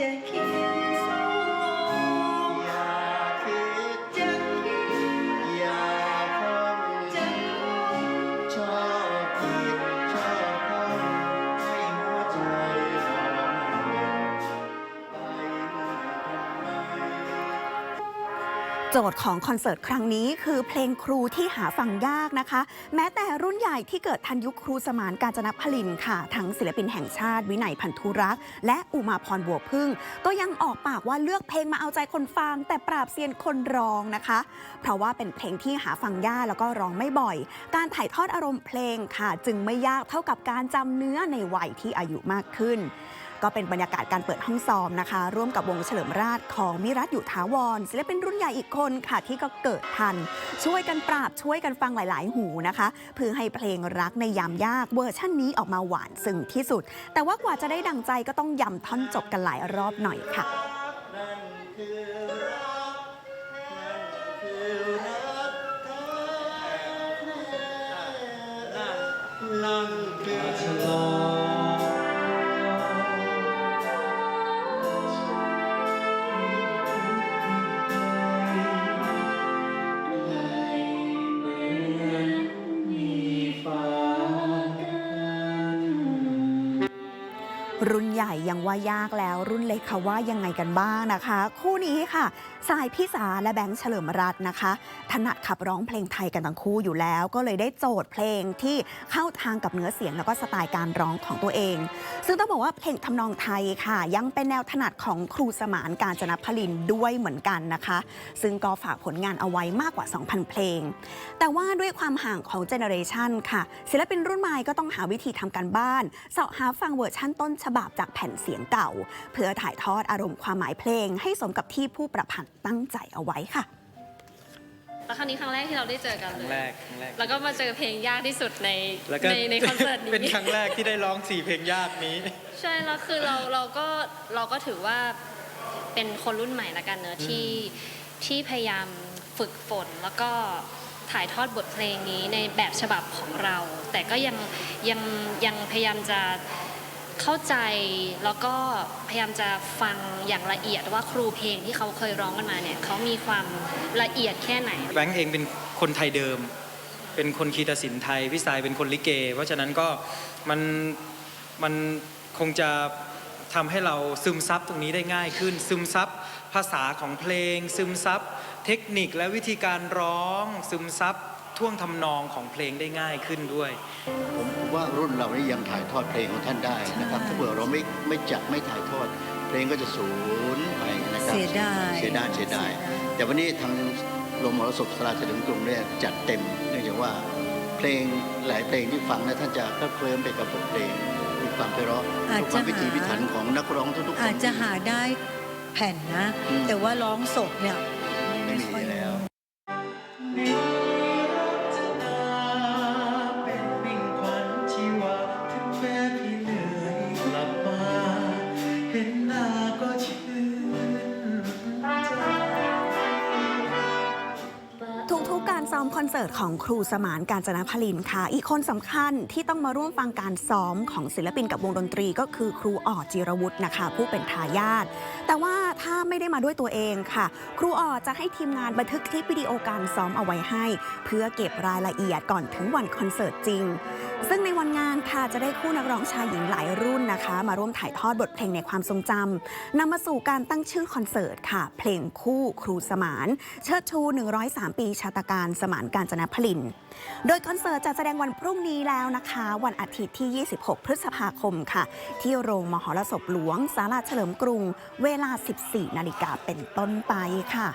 จ โจทย์ของคอนเสิร์ตครั้งนี้คือเพลงครูที่หาฟังยากนะคะ แม้แต่รุ่นใหญ่ที่เกิดทันยุคครูสมานการจนพลินค่ะ ทั้งศิลปินแห่งชาติวินัยพันธุรักษ์ และอุมาพรบัวพึ่ง ก็ยังออกปากว่าเลือกเพลงมาเอาใจคนฟัง แต่ปราบเซียนคนร้องนะคะ เพราะว่าเป็นเพลงที่หาฟังยากแล้วก็ร้องไม่บ่อย การถ่ายทอดอารมณ์เพลงค่ะ จึงไม่ยากเท่ากับการจำเนื้อในวัยที่อายุมากขึ้นก็เป็นบรรยากาศการเปิดห้องซ้อมนะคะ ร่วมกับวงเฉลิมราชของมิรัตอยู่ถาวรศิลปินรุ่นใหญ่อีกคนค่ะที่ก็เกิดทัน ช่วยกันปราบช่วยกันฟังหลาย ๆ หูนะคะ เพื่อให้เพลงรักในยามยากเวอร์ชั่นนี้ออกมาหวานซึ้งที่สุด แต่ว่ากว่าจะได้ดังใจก็ต้องยำท่อนจบกันหลายรอบหน่อยค่ะ รุ่นใหญ่ยังว่ายากแล้ว รุ่นเล็กเขาว่ายังไงกันบ้างนะคะ คู่นี้ค่ะสายพิสาและแบงค์เฉลิมรัตน์นะคะ ถนัดขับร้องเพลงไทยกันทั้งคู่อยู่แล้ว ก็เลยได้โจทย์เพลงที่เข้าทางกับเนื้อเสียงแล้วก็สไตล์การร้องของตัวเอง ซึ่งต้องบอกว่าเพลงทำนองไทยค่ะ ยังเป็นแนวถนัดของครูสมานการจนพลินด้วยเหมือนกันนะคะ ซึ่งก็ฝากผลงานเอาไว้มากกว่า 2,000 เพลง แต่ว่าด้วยความห่างของเจเนอเรชันค่ะศิลปินรุ่นใหม่ก็ต้องหาวิธีทำการบ้านเสาะหาฟังเวอร์ชั่นต้นฉบับจากแผ่นเสียงเก่า เพื่อถ่ายทอดอารมณ์ความหมายเพลง ให้สมกับที่ผู้ประพันธ์ตั้งใจเอาไว้ค่ะ แล้วครั้งนี้ครั้งแรกที่เราได้เจอกันคเลรั้งยแรกครั้งแรก แล้วก็มาเจอเพลงยากที่สุดในแล้วก็ในในคอนเสิร์ตนี้ เป็นครั้งแรกที่ได้ร้องสี่เพลงยากนี้ ใช่แล้วคือเราเราก็เราก็ถือว่าเป็นคนรุ่นใหม่ละกันเนอะที่ที่พยายามฝึกฝนแล้วก็ถ่ายทอดบทเพลงนี้ในแบบฉบับของเรา แต่ก็ยังยังยังพยายามจะ เข้าใจแล้วก็พยายามจะฟังอย่างละเอียดว่าครูเพลงที่เขาเคยร้องกันมาเนี่ยเขามีความละเอียดแค่ไหน แบงค์เองเป็นคนไทยเดิม เป็นคนคีตศิลป์ไทยพี่สายเป็นคนลิเก เพราะฉะนั้นก็มันมันคงจะทำให้เราซึมซับตรงนี้ได้ง่ายขึ้น ซึมซับภาษาของเพลง ซึมซับเทคนิคและวิธีการร้อง ซึมซับ ท่วงทำนองของเพลงได้ง่ายขึ้นด้วยผมว่ารุ่นเรานี่ยังถ่ายทอดเพลงของท่านได้นะครับ ถ้าเผื่อเราไม่ไม่จัดไม่ถ่ายทอด เพลงก็จะสูญไปนะครับเสียดายเสียดายเสียดายแต่วันนี้ทางโรงมรสพสลาเฉลิมกรุงเนี่ยจัดเต็มเนื่องจากว่าเพลงหลายเพลงที่ฟังแล้วท่านจะเคลิ้มเคลิ้มไปกับบทเพลงมีความไพเราะอาจทุกคจะวามวิถีหาพิถันของนักร้องทุกๆคนอาจจะหาได้แผ่นนะอืมแต่ว่าร้องสดเนี่ยไม่มีค่อยแล้ว การซ้อมคอนเสิร์ตของครูสมานการจนาพลินค่ะ อีกคนสำคัญที่ต้องมาร่วมฟังการซ้อมของศิลปินกับวงดนตรี ก็คือครูอ่อจิรวุฒินะคะ ผู้เป็นทายาทแต่ว่าถ้าไม่ได้มาด้วยตัวเองค่ะ ครูอ่อจะให้ทีมงานบันทึกคลิปวิดีโอการซ้อมเอาไว้ให้ เพื่อเก็บรายละเอียดก่อนถึงวันคอนเสิร์ตจริง ซึ่งในวันงานค่ะจะได้คู่นักร้องชายหญิงหลายรุ่นนะคะ มาร่วมถ่ายทอดบทเพลงในความทรงจำนำมาสู่การตั้งชื่อคอนเสิร์ตค่ะ เพลงคู่ครูสมาน เชิดชู 103 ปีชาตการสมานการจนพลิน โดยคอนเสิร์ตจะแสดงวันพรุ่งนี้แล้วนะคะ วันอาทิตย์ที่ 26 พฤษภาคมค่ะ ที่โรงมหรสพหลวงสาราเฉลิมกรุง เวลา 14 นาฬิกาเป็นต้นไปค่ะ